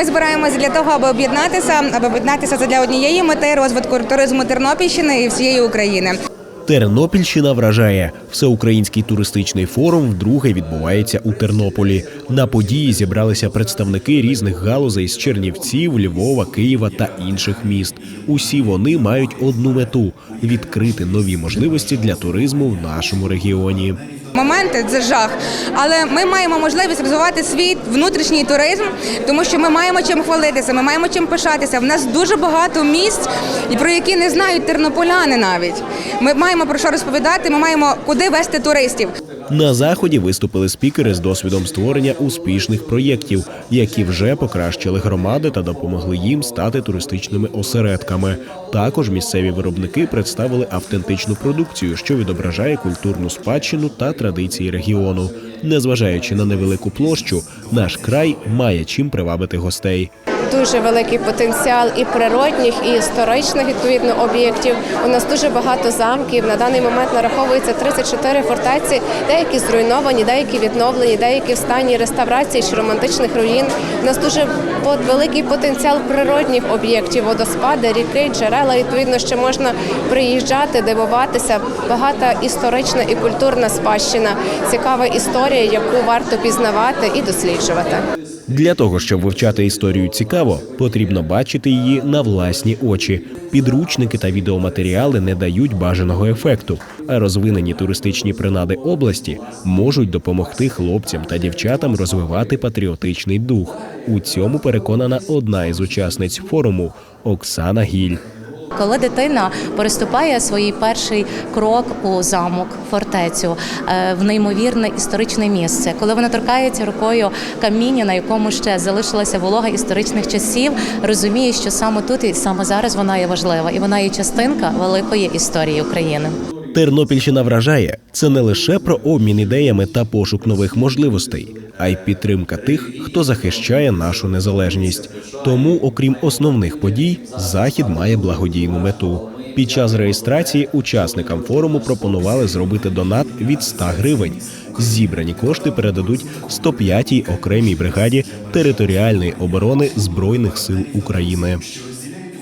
Ми збираємося для того, аби об'єднатися, аби об'єднатися для однієї мети розвитку туризму Тернопільщини і всієї України. Тернопільщина вражає. Всеукраїнський туристичний форум вдруге відбувається у Тернополі. На події зібралися представники різних галузей з Чернівців, Львова, Києва та інших міст. Усі вони мають одну мету відкрити нові можливості для туризму в нашому регіоні. Моменти це жах, але ми маємо можливість розвивати свій внутрішній туризм, тому що ми маємо чим хвалитися, ми маємо чим пишатися. В нас дуже багато місць, про які не знають тернополяни навіть. Ми маємо про що розповідати. Ми маємо куди вести туристів. На заході виступили спікери з досвідом створення успішних проєктів, які вже покращили громади та допомогли їм стати туристичними осередками. Також місцеві виробники представили автентичну продукцію, що відображає культурну спадщину та традиції регіону. Незважаючи на невелику площу, наш край має чим привабити гостей. Дуже великий потенціал і природних, і історичних відповідно об'єктів. У нас дуже багато замків. На даний момент нараховується 34 фортеці, деякі зруйновані, деякі відновлені, деякі в стані реставрації чи романтичних руїн. У нас дуже великий потенціал природних об'єктів, водоспади, ріки, джерела. Відповідно, що можна приїжджати, дивуватися. Багата історична і культурна спадщина, цікава історія, яку варто пізнавати і досліджувати. Для того щоб вивчати історію цікаво, потрібно бачити її на власні очі. Підручники та відеоматеріали не дають бажаного ефекту, а розвинені туристичні принади області можуть допомогти хлопцям та дівчатам розвивати патріотичний дух. У цьому переконана одна із учасниць форуму Оксана Гіль. Коли дитина переступає свій перший крок у замок, фортецю, е, в неймовірне історичне місце, коли вона торкається рукою каміння, на якому ще залишилася волога історичних часів, розуміє, що саме тут і саме зараз вона є важлива, і вона є частинка великої історії України. Тернопільщина вражає це не лише про обмін ідеями та пошук нових можливостей, а й підтримка тих, хто захищає нашу незалежність. Тому, окрім основних подій, захід має благодійну мету. Під час реєстрації учасникам форуму пропонували зробити донат від 100 гривень. Зібрані кошти передадуть 105-й окремій бригаді територіальної оборони збройних сил України.